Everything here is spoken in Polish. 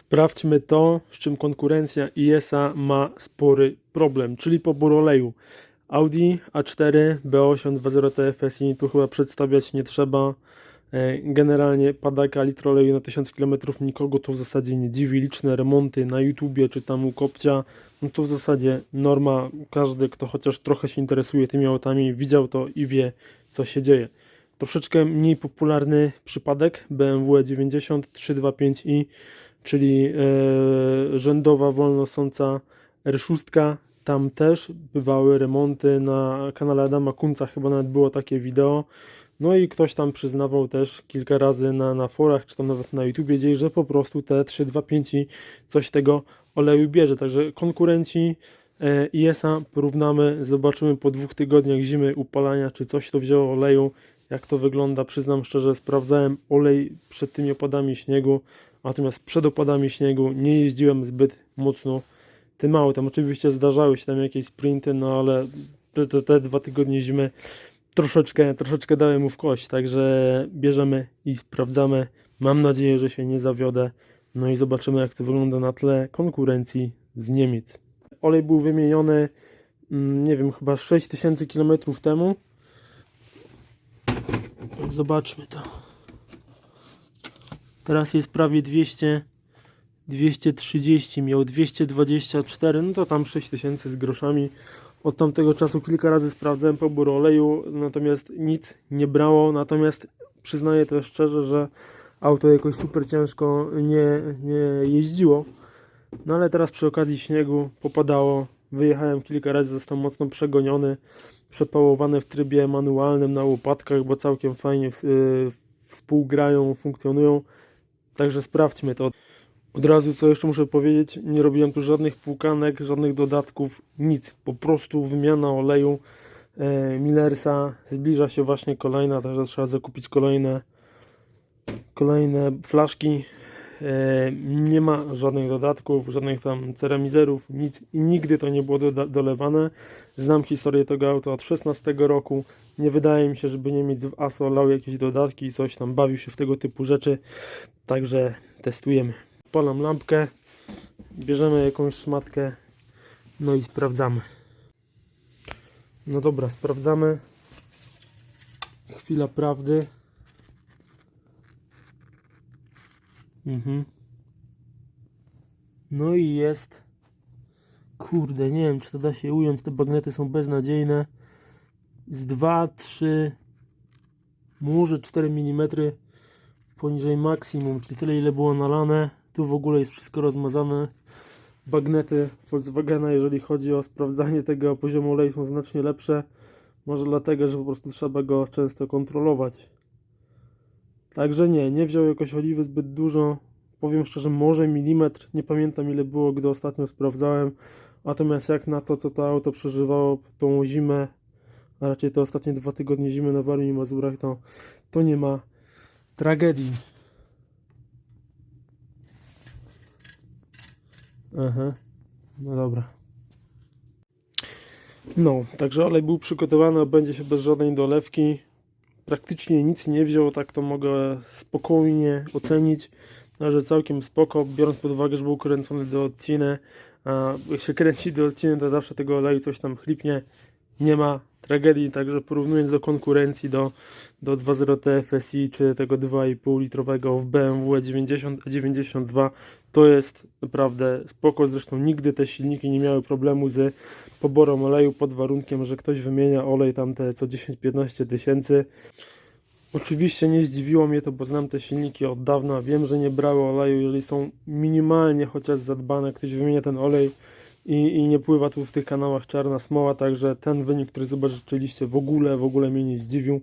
Sprawdźmy to, z czym konkurencja ISA ma spory problem, czyli pobór oleju. Audi A4 B8 2.0 TFSI tu chyba przedstawiać nie trzeba. E, Generalnie padaka litr oleju na 1000 km nikogo to w zasadzie nie dziwi. Liczne remonty na YouTubie czy tam u kopcia, no to w zasadzie norma. Każdy, kto chociaż trochę się interesuje tymi autami, widział to i wie, co się dzieje. Troszeczkę mniej popularny przypadek BMW E 9325i, czyli e, rzędowa wolnosąca R6. Tam też bywały remonty na kanale Adama Kunca, chyba nawet było takie wideo. No i ktoś tam przyznawał też kilka razy na, na forach, czy tam nawet na YouTubie gdzieś, że po prostu te 325 coś tego oleju bierze. Także konkurenci e, ISA porównamy, zobaczymy po dwóch tygodniach zimy upalania, czy coś to wzięło oleju, jak to wygląda. Przyznam szczerze, sprawdzałem olej przed tymi opadami śniegu, natomiast przed opadami śniegu nie jeździłem zbyt mocno tym autem. Oczywiście zdarzały się tam jakieś sprinty, no ale te, te, te dwa tygodnie zimy troszeczkę, troszeczkę dały mu w kość, także bierzemy i sprawdzamy. Mam nadzieję, że się nie zawiodę. No i zobaczymy, jak to wygląda na tle konkurencji z Niemiec. Olej był wymieniony, mm, nie wiem, chyba 6000 km temu. Zobaczmy to. Teraz jest prawie 200, 230, miał 224, no to tam 6000 z groszami. Od tamtego czasu kilka razy sprawdzałem pobór oleju, natomiast nic nie brało. Natomiast przyznaję też szczerze, że auto jakoś super ciężko nie, nie jeździło. No ale teraz przy okazji śniegu popadało. Wyjechałem kilka razy, został mocno przegoniony, przepałowany w trybie manualnym na łopatkach, bo całkiem fajnie y, współgrają, funkcjonują. Także sprawdźmy to. Od razu co jeszcze muszę powiedzieć, nie robiłem tu żadnych płukanek, żadnych dodatków, nic. Po prostu wymiana oleju e, Millersa. Zbliża się właśnie kolejna, także trzeba zakupić kolejne kolejne flaszki. E, nie ma żadnych dodatków, żadnych tam ceramizerów, nic i nigdy to nie było doda- dolewane. Znam historię tego auta od 16 roku. Nie wydaje mi się, żeby Niemiec w ASO lał jakieś dodatki i coś tam, bawił się w tego typu rzeczy. Także testujemy. Polam lampkę, bierzemy jakąś szmatkę, no i sprawdzamy. No dobra, sprawdzamy. Chwila prawdy. Mhm. No i jest. Kurde, nie wiem, czy to da się ująć. Te bagnety są beznadziejne. Z 2, 3, może 4 mm poniżej maksimum, czyli tyle ile było nalane. Tu w ogóle jest wszystko rozmazane. Bagnety Volkswagena, jeżeli chodzi o sprawdzanie tego poziomu oleju, są znacznie lepsze. Może dlatego, że po prostu trzeba go często kontrolować. Także nie, nie wziął jakoś oliwy zbyt dużo. Powiem szczerze, może milimetr. Nie pamiętam ile było, gdy ostatnio sprawdzałem. Natomiast jak na to, co to auto przeżywało tą zimę, a raczej te ostatnie dwa tygodnie zimy na Warmii i Mazurach, to, to nie ma tragedii. Aha, no dobra. No, także olej był przygotowany, będzie się bez żadnej dolewki. Praktycznie nic nie wziął, tak to mogę spokojnie ocenić. Także całkiem spoko, biorąc pod uwagę, że był kręcony do odciny. A jak się kręci do odciny, to zawsze tego oleju coś tam chlipnie. Nie ma tragedii, także porównując do konkurencji, do, do 2.0 TFSI czy tego 2,5 litrowego w BMW 90 92 to jest naprawdę spoko. Zresztą nigdy te silniki nie miały problemu z poborem oleju pod warunkiem, że ktoś wymienia olej tam te co 10-15 tysięcy. Oczywiście nie zdziwiło mnie to, bo znam te silniki od dawna. Wiem, że nie brały oleju, jeżeli są minimalnie chociaż zadbane. Ktoś wymienia ten olej i, i nie pływa tu w tych kanałach czarna smoła, także ten wynik, który zobaczyliście w ogóle, w ogóle mnie nie zdziwił.